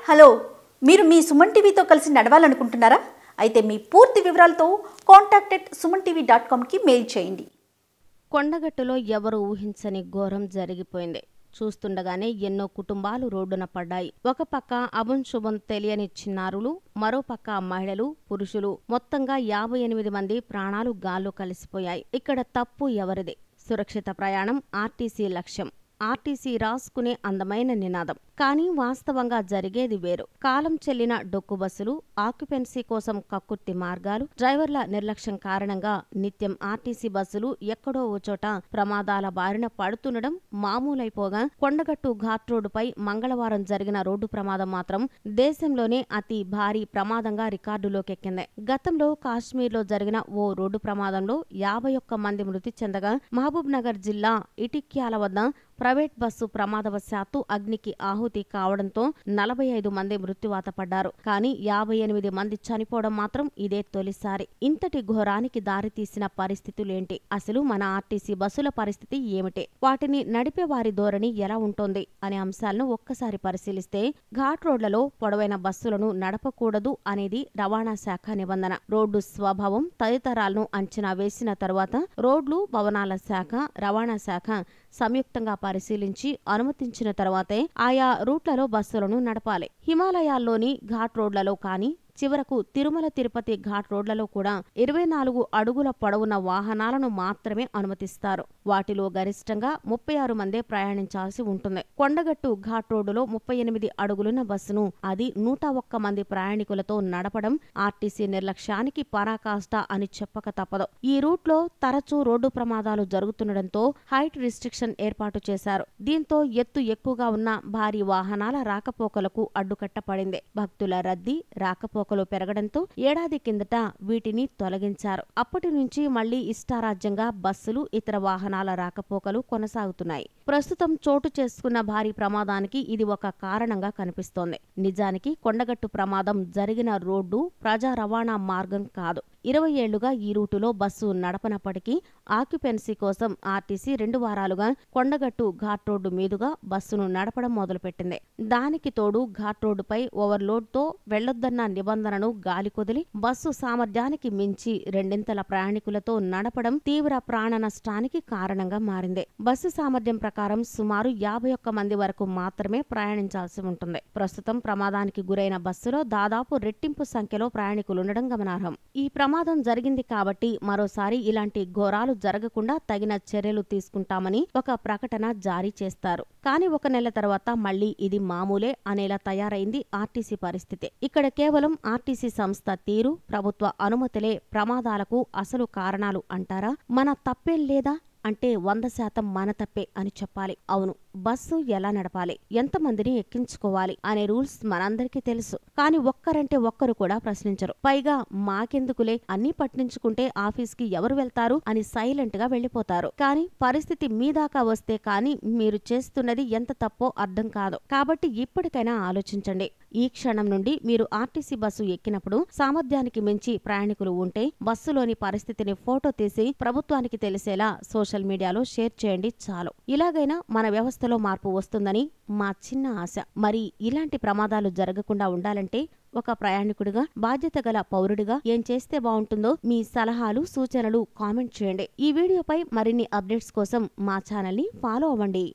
Hello మీరు మీ సుమన్ టీవీతో కలిసి నడవాలనుకుంటున్నారా? అయితే మీ పూర్తి వివరాలతో contact at Suman TV dot కామ్కి mail చేయండి. కొండగట్టులో ఎవరు ఊహించని ఘోరం జరిగిపోయింది. చూస్తుండగానే ఎన్నో కుటుంబాలు రోడ్డున పడ్డాయి. ఒక పక్క అభం శుభం తెలియని చిన్నారులు మరో పక్క మహిళలు పురుషులు. మొత్తంగా యాభై ఎనిమిది మంది ప్రాణాలు గాల్లో కలిసిపోయాయి. ఇక్కడ తప్పు ఎవరిది? సురక్షిత ప్రయాణం ఆర్టీసీ లక్ష్యం. ఆర్టీసీ రాసుకునే అందమైన నినాదం. కానీ వాస్తవంగా జరిగేది వేరు. కాలం చెల్లిన డొక్కు బస్సులు ఆక్యుపెన్సీ కోసం కక్కుర్తి మార్గాలు డ్రైవర్ల నిర్లక్ష్యం కారణంగా నిత్యం ఆర్టీసీ బస్సులు ఎక్కడో ఓ చోట ప్రమాదాల బారిన పడుతుండడం మామూలైపోగా కొండగట్టు ఘాట్ రోడ్డుపై మంగళవారం జరిగిన రోడ్డు ప్రమాదం మాత్రం దేశంలోనే అతి భారీ ప్రమాదంగా రికార్డులోకెక్కింది. గతంలో కాశ్మీర్లో జరిగిన ఓ రోడ్డు ప్రమాదంలో యాభై ఒక్క మంది మృతి చెందగా మహబూబ్ నగర్ జిల్లా ఇటిక్యాల వద్ద ప్రైవేట్ బస్సు ప్రమాదవశాత్తు అగ్నికి ఆహుతి కావడంతో నలభై ఐదు మంది మృత్యువాత పడ్డారు. కానీ యాభై ఎనిమిది మంది చనిపోవడం మాత్రం ఇదే తొలిసారి. ఇంతటి ఘోరానికి దారితీసిన పరిస్థితులేంటి? అసలు మన ఆర్టీసీ బస్సుల పరిస్థితి ఏమిటి? వాటిని నడిపే వారి ధోరణి ఎలా ఉంటుంది? అనే అంశాలను ఒక్కసారి పరిశీలిస్తే ఘాట్ రోడ్లలో పొడవైన బస్సులను నడపకూడదు అనేది రవాణా శాఖ నిబంధన. రోడ్డు స్వభావం తదితరాలను అంచనా వేసిన తరువాత రోడ్లు భవనాల శాఖ రవాణా శాఖ సంయుక్తంగా పరిశీలించి అనుమతించిన తర్వాతే ఆయా రూట్లలో బస్సులను నడపాలి. హిమాలయాల్లోని ఘాట్ రోడ్లలో కానీ చివరకు తిరుమల తిరుపతి ఘాట్ రోడ్లలో కూడా ఇరవై నాలుగు అడుగుల పొడవున వాహనాలను మాత్రమే అనుమతిస్తారు. వాటిలో గరిష్టంగా ముప్పై ఆరు మందే ప్రయాణించాల్సి ఉంటుంది. కొండగట్టు ఘాట్ రోడ్డులో ముప్పై ఎనిమిది అడుగులున్న బస్సును అది నూట ఒక్క మంది ప్రయాణికులతో నడపడం ఆర్టీసీ నిర్లక్ష్యానికి పరాకాష్ట అని చెప్పక తప్పదు. ఈ రూట్లో తరచూ రోడ్డు ప్రమాదాలు జరుగుతుండటంతో హైట్ రిస్ట్రిక్షన్ ఏర్పాటు చేశారు. దీంతో ఎత్తు ఎక్కువగా ఉన్న భారీ వాహనాల రాకపోకలకు అడ్డుకట్టపడింది భక్తుల రద్దీ రాకపోకలు పెరగడంతో ఏడాది కిందట వీటిని తొలగించారు. అప్పటి నుంచి మళ్ళీ ఇష్టారాజ్యంగా బస్సులు ఇతర వాహనాల రాకపోకలు కొనసాగుతున్నాయి. ప్రస్తుతం చోటు చేసుకున్న భారీ ప్రమాదానికి ఇది ఒక కారణంగా కనిపిస్తోంది. నిజానికి కొండగట్టు ప్రమాదం జరిగిన రోడ్డు ప్రజా రవాణా మార్గం కాదు. ఇరవై ఏళ్ళుగా ఈ రూటులో బస్సు నడపనప్పటికీ ఆక్యుపెన్సీ కోసం ఆర్టీసీ రెండు వారాలుగా కొండగట్టు ఘాట్ రోడ్డు మీదుగా బస్సును నడపడం మొదలుపెట్టింది. దానికి తోడు ఘాట్ రోడ్డుపై ఓవర్లోడ్తో వెళ్ళొద్దన్న నిబంధనను గాలి కొదిలి బస్సు సామర్థ్యానికి మించి రెండింతల ప్రయాణికులతో నడపడం తీవ్ర ప్రాణ నష్టానికి కారణంగా మారింది. బస్సు సామర్థ్యం ప్రకారం సుమారు యాభై ఒక్క మంది వరకు మాత్రమే ప్రయాణించాల్సి ఉంటుంది. ప్రస్తుతం ప్రమాదానికి గురైన బస్సులో దాదాపు రెట్టింపు సంఖ్యలో ప్రయాణికులుండడం గమనార్హం. ఈ ప్రమాదం జరిగింది కాబట్టి మరోసారి ఇలాంటి ఘోరాలు జరగకుండా తగిన చర్యలు తీసుకుంటామని ఒక ప్రకటన జారీ చేస్తారు. కానీ ఒక నెల తర్వాత మళ్ళీ ఇది మామూలే అనేలా తయారైంది ఆర్టీసీ పరిస్థితి. ఇక్కడ కేవలం ఆర్టీసీ సంస్థ తీరు ప్రభుత్వ అనుమతులే ప్రమాదాలకు అసలు కారణాలు అంటారా? మన తప్పేం లేదా? అంటే వంద శాతం మన తప్పే అని చెప్పాలి. అవును బస్సు ఎలా నడపాలి? ఎంతమందిని ఎక్కించుకోవాలి? అనే రూల్స్ మనందరికీ తెలుసు. కానీ ఒక్కరంటే ఒక్కరు కూడా ప్రశ్నించరు. పైగా మాకెందుకులే? అన్ని పట్టించుకుంటే ఆఫీస్కి ఎవరు వెళ్తారు? అని సైలెంట్గా వెళ్ళిపోతారు కానీ పరిస్థితి మీ దాకా వస్తే కానీ మీరు చేస్తున్నది ఎంత తప్పో అర్థం కాదు. కాబట్టి ఇప్పటికైనా ఆలోచించండి. ఈ క్షణం నుండి మీరు ఆర్టీసీ బస్సు ఎక్కినప్పుడు సామర్థ్యానికి మించి ప్రయాణికులు ఉంటే బస్సులోని పరిస్థితిని ఫోటో తీసి ప్రభుత్వానికి తెలిసేలా సోషల్ సోషల్ మీడియాలో షేర్ చేయండి చాలు. ఇలాగైనా మన వ్యవస్థలో మార్పు వస్తుందని మా చిన్న ఆశ. మరి ఇలాంటి ప్రమాదాలు జరగకుండా ఉండాలంటే ఒక ప్రయాణికుడిగా బాధ్యత గల పౌరుడిగా ఏం చేస్తే బాగుంటుందో మీ సలహాలు సూచనలు కామెంట్ చేయండి. ఈ వీడియోపై మరిన్ని అప్డేట్స్ కోసం మా ఛానల్ని ఫాలో అవ్వండి.